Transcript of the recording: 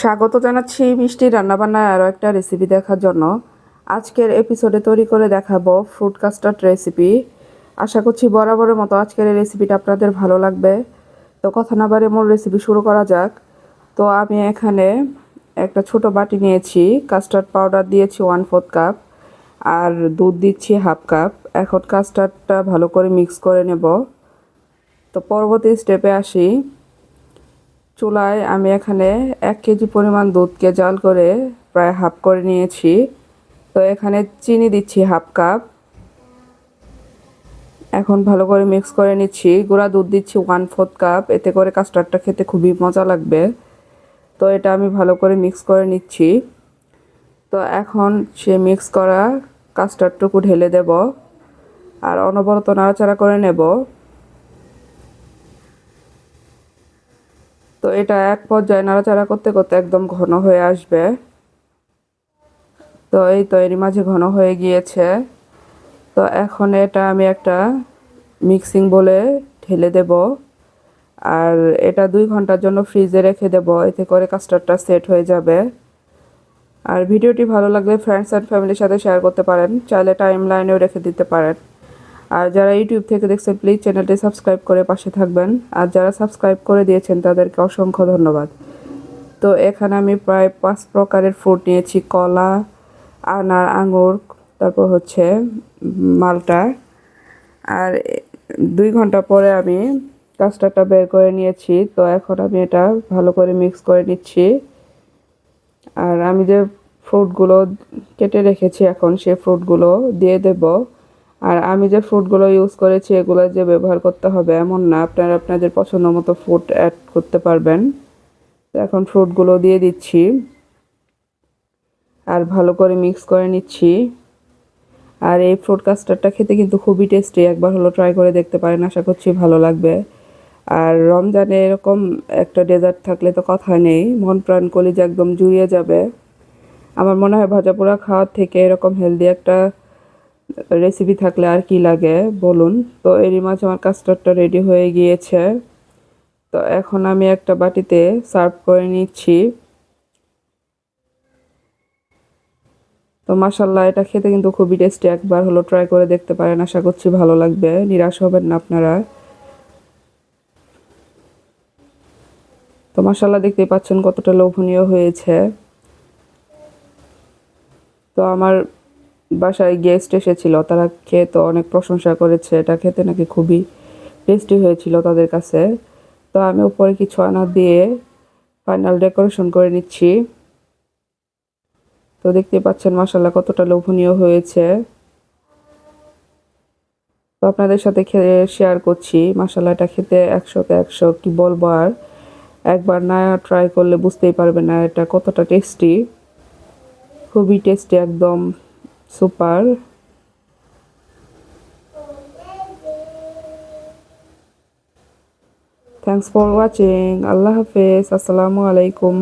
স্বাগত জানাচ্ছি মিষ্টি রান্নাবান্নার আরও একটা রেসিপি দেখার জন্য। আজকের এপিসোডে তৈরি করে দেখাবো ফ্রুট কাস্টার্ড রেসিপি আশা করছি বরাবরের মতো আজকের এই রেসিপিটা আপনাদের ভালো লাগবে। তো কথা না বারে মূল রেসিপি শুরু করা যাক। তো আমি এখানে একটা ছোট বাটি নিয়েছি কাস্টার্ড পাউডার দিয়েছি ওয়ান ফোর্থ কাপ আর দুধ দিচ্ছি হাফ কাপ এখন কাস্টার্ডটা ভালো করে মিক্স করে নেব। তো পরবর্তী স্টেপে আসি। চুলায় আমি এখানে এক কেজি পরিমাণ দুধকে জাল করে প্রায় হাফ করে নিয়েছি। তো এখানে চিনি দিচ্ছি হাফ কাপ। এখন ভালো করে মিক্স করে নিচ্ছি। গুঁড়া দুধ দিচ্ছি ওয়ান ফোর্থ কাপ এতে করে কাস্টার্ডটা খেতে খুবই মজা লাগবে। তো এটা আমি ভালো করে মিক্স করে নিচ্ছি। তো এখন সে মিক্স করা কাস্টার্ডটুকু ঢেলে দেব। আর অনবরত নাড়াচাড়া করে নেব। তো এটা এক পর্যায়ে নাড়াচাড়া করতে করতে একদম ঘন হয়ে আসবে। তো এই তো এরই মাঝে ঘন হয়ে গিয়েছে। তো এখন এটা আমি একটা মিক্সিং বলে ঢেলে দেব। আর এটা দুই ঘণ্টার জন্য ফ্রিজে রেখে দেব, এতে করে কাস্টার্ডটা সেট হয়ে যাবে। আর ভিডিওটি ভালো লাগলে ফ্রেন্ডস অ্যান্ড ফ্যামিলির সাথে শেয়ার করতে পারেন, চাইলে টাইম লাইনেও রেখে দিতে পারেন। আর যারা ইউটিউব থেকে দেখছেন প্লিজ চ্যানেলটি সাবস্ক্রাইব করে পাশে থাকবেন। আর যারা সাবস্ক্রাইব করে দিয়েছেন, তাদেরকে অসংখ্য ধন্যবাদ। তো এখানে আমি প্রায় পাঁচ প্রকারের ফ্রুট নিয়েছি। কলা, আনার আঙুর, তারপর হচ্ছে মালটা। আর দুই ঘণ্টা পরে আমি কাস্টারটা বের করে নিয়েছি। তো এখন আমি এটা ভালো করে মিক্স করে নিচ্ছি। আর আমি যে ফ্রুটগুলো কেটে রেখেছি এখন, সে ফ্রুটগুলো দিয়ে দেবো। আর আমি যে ফ্রুটগুলো ইউজ করেছি, এগুলো যে ব্যবহার করতে হবে এমন না। আপনারা আপনাদের পছন্দ মতো ফ্রুট অ্যাড করতে পারবেন। এখন ফ্রুটগুলো দিয়ে দিচ্ছি। আর ভালো করে মিক্স করে নিচ্ছি। আর এই ফ্রুট কাস্টারটা খেতে কিন্তু খুবই টেস্টি একবার হলো ট্রাই করে দেখতে পারেন, আশা করছি ভালো লাগবে। আর রমজানে এরকম একটা ডেজার্ট থাকলে তো কথা নেই, মন প্রাণ কলিজা একদম জুড়িয়ে যাবে। আমার মনে হয় ভাজা পোড়া খাওয়ার থেকে এরকম হেলদি একটা রেসিপি থাকলে আর কি লাগে, বলুন। তো এরই মাঝে আমার কাস্টার্ডটা রেডি হয়ে গিয়েছে। তো এখন আমি একটা বাটিতে সার্ভ করে নিচ্ছি। তো মাসাল্লাহ এটা খেতে কিন্তু খুবই টেস্টি একবার হলো ট্রাই করে দেখতে পারেন, আশা করছি ভালো লাগবে। নিরাশ হবেন না আপনারা। তো মাসাল্লাহ দেখতেই পাচ্ছেন কতটা লোভনীয় হয়েছে। তো আমার বাসায় গেস্ট এসেছিল, তারা খেয়ে তো অনেক প্রশংসা করেছে, এটা খেতে নাকি খুবই টেস্টি হয়েছিল তাদের কাছে। তো আমি উপরে কিছু আনা দিয়ে ফাইনাল ডেকোরেশন করে নিচ্ছি। তো দেখতে পাচ্ছেন মশালা কতটা লোভনীয় হয়েছে। তো আপনাদের সাথে খেয়ে শেয়ার করছি মশালাটা খেতে একশোতে একশো, কি বলব আর। একবার না ট্রাই করলে বুঝতেই পারবে না, এটা কতটা টেস্টি খুবই টেস্টি একদম। সুপার থ্যাংকস ফর ওয়াচিং আল্লাহ হাফেজ আসসালামু আলাইকুম